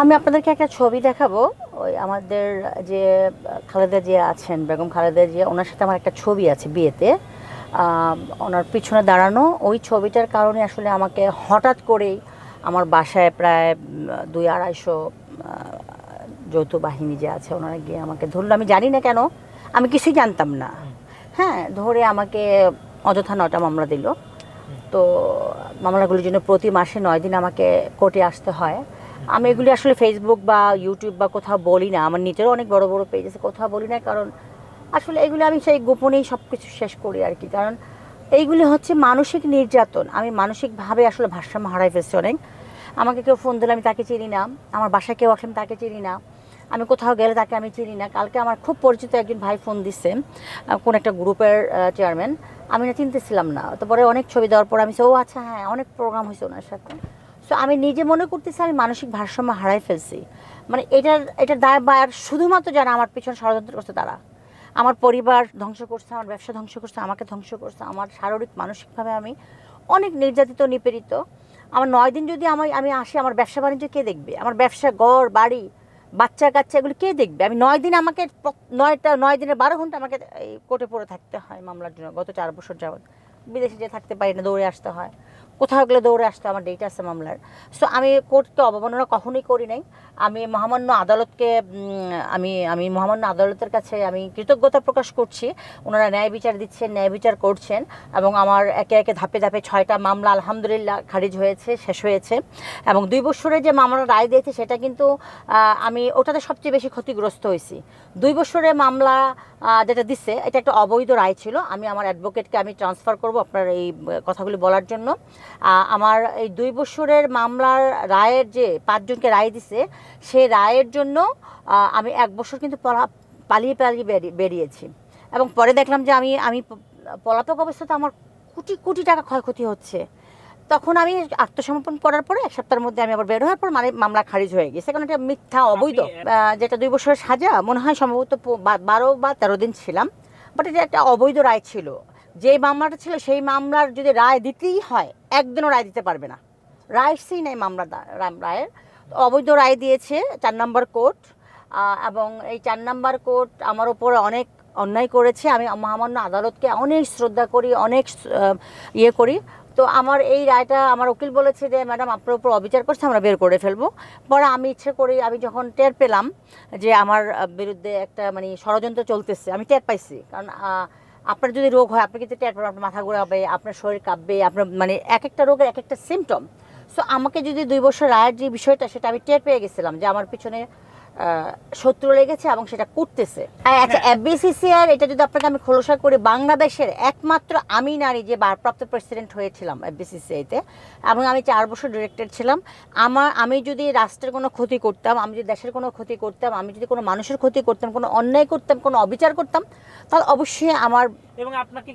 আমি আপনাদেরকে একটা ছবি দেখাবো। ওই আমাদের যে, খালেদা জিয়া আছেন, বেগম খালেদা জিয়া, ওনার সাথে আমার একটা ছবি আছে বিয়েতে। ওনার পিছনে দাঁড়ানো, ওই ছবিটার কারণে আসলে আমাকে হঠাৎ করেই আমার বাসায় প্রায় দুই আড়াইশো যৌথ বাহিনী যে আছে, ওনারা গিয়ে আমাকে ধরলো। আমি জানি না কেন, আমি কিছুই জানতাম না। হ্যাঁ ধরে আমাকে অযথা নটা মামলা দিল। তো মামলাগুলির জন্য প্রতি মাসে নয় দিন আমাকে কোর্টে আসতে হয়। আমি এগুলি আসলে ফেসবুক বা ইউটিউব বা কোথাও বলি না। আমার নিজেরও অনেক বড় বড় পেজ আছে, কোথাও বলি না, কারণ আসলে এগুলো আমি সেই গোপনেই সব কিছু শেষ করি আর কি। কারণ এইগুলি হচ্ছে মানসিক নির্যাতন। আমি মানসিকভাবে আসলে ভারসাম্য হারাই ফেলছি অনেক। আমাকে কেউ ফোন দিলে আমি তাকে চিনি না। আমার বাসায় কেউ আসলে তাকে চিনি না। আমি কোথাও গেলে তাকে আমি চিনি না। কালকে আমার খুব পরিচিত একজন ভাই ফোন দিচ্ছে কোন একটা গ্রুপের চেয়ারম্যান আমি না চিনতেছিলাম না। তারপরে অনেক ছবি দেওয়ার পর আমি ও আচ্ছা হ্যাঁ অনেক প্রোগ্রাম হয়েছে ওনার সাথে। সো আমি নিজে মনে করতেছি আমি মানসিক ভারসাম্য হারাই ফেলছি। মানে এটার এটার দায় বায়ার শুধুমাত্র যারা আমার পিছনে ষড়যন্ত্র করছে তারা। আমার পরিবার ধ্বংস করছে, আমার ব্যবসা ধ্বংস করছে, আমাকে ধ্বংস করছে, আমার শারীরিক, মানসিকভাবে আমি অনেক নির্যাতিত, নিপীড়িত। আমার নয় দিন যদি আমি আমি আসি, আমার ব্যবসা বাণিজ্য কে দেখবে? আমার ব্যবসা, ঘর, বাড়ি, বাচ্চা, কাচ্চা এগুলো কে দেখবে? আমি নয় দিন আমাকে নয়টা, নয় দিনের বারো ঘণ্টা আমাকে এই কোর্টে পড়ে থাকতে হয় মামলার জন্য, গত চার বছর যাবৎ। বিদেশে যেয়ে থাকতে পারি না, দৌড়ে আসতে হয়। কোথাও গেলে দৌড়ে আসতো আমার ডেট আছে মামলার। সো আমি কোর্টকে অবমাননা কখনোই করি নাই। আমি মহামান্য আদালতকে আমি আমি মহামান্য আদালতের কাছে আমি কৃতজ্ঞতা প্রকাশ করছি। ওনারা ন্যায় বিচার দিচ্ছেন, ন্যায় বিচার করছেন এবং আমার একে একে ধাপে ধাপে ছয়টা মামলা আলহামদুলিল্লাহ খারিজ হয়েছে, শেষ হয়েছে এবং দুই বছরের যে মামলা রায় দিয়েছে সেটা কিন্তু আমি ওটাতে সবচেয়ে বেশি ক্ষতিগ্রস্ত হয়েছি। দুই বছরের মামলা যেটা দিচ্ছে, এটা একটা অবৈধ রায় ছিল। আমি আমার অ্যাডভোকেটকে আমি ট্রান্সফার করব আপনার এই কথাগুলি বলার জন্য। আমার এই দুই বছরের মামলার রায়ের যে পাঁচজনকে রায় দিছে সেই রায়ের জন্য আমি এক বছর কিন্তু পলা- পালিয়ে পালিয়ে বেরিয়েছি। এবং পরে দেখলাম যে আমি আমি পলাতক অবস্থাতে আমার কোটি কোটি টাকা ক্ষয়ক্ষতি হচ্ছে। তখন আমি আত্মসমর্পণ করার পরে এক সপ্তাহের মধ্যে আমি আবার বের হওয়ার পর মানে মামলা খারিজ হয়ে গেছে। কারণ এটা মিথ্যা অবৈধ। যেটা দুই বছরের সাজা মনে হয় সম্ভবত বারো বা তেরো দিন ছিলাম। বাট এটা একটা অবৈধ রায় ছিল। যে মামলাটা ছিল সেই মামলার যদি রায় দিতেই হয় একদিনও রায় দিতে পারবে না। রায় সেই নাই মামলা রায়ের। অবৈধ রায় দিয়েছে চার নম্বর কোর্ট এবং এই চার নম্বর কোর্ট আমার উপরে অনেক অন্যায় করেছে। আমি মহামান্য আদালতকে অনেক শ্রদ্ধা করি, অনেক ইয়ে করি। তো আমার এই রায়টা, আমার উকিল বলেছে যে, ম্যাডাম, আপনার উপর অবিচার করছে, আমরা বের করে ফেলব। পরে আমি ইচ্ছে করি, আমি যখন টের পেলাম যে আমার বিরুদ্ধে একটা মানে ষড়যন্ত্র চলতেছে, আমি টের পাইছি। কারণ আপনার যদি রোগ হয়, আপনি কিন্তু টের পাবেন, আপনার মাথা ঘোরাবে, আপনার শরীর কাঁপবে, আপনার মানে এক একটা রোগের এক একটা সিমটম সো আমাকে যদি দুই বছর রায়ের যে বিষয়টা সেটা আমি টের পেয়ে গেছিলাম যে আমার পিছনে শত্রু লেগেছে এবং সেটা করতেছে। আর আচ্ছা এফবিসিসিআর এটা যদি আপনাকে আমি খোলসা করি বাংলাদেশের একমাত্র আমি নারী যে ভারপ্রাপ্ত প্রেসিডেন্ট হয়েছিলাম এফবিসিসিআইতে এবং আমি চার বছর ডিরেক্টর ছিলাম আমার আমি যদি রাষ্ট্রের কোনো ক্ষতি করতাম আমি যদি দেশের কোনো ক্ষতি করতাম আমি যদি কোনো মানুষের ক্ষতি করতাম কোনো অন্যায় করতাম কোনো অবিচার করতাম তাহলে অবশ্যই আমার এবং আপনাকে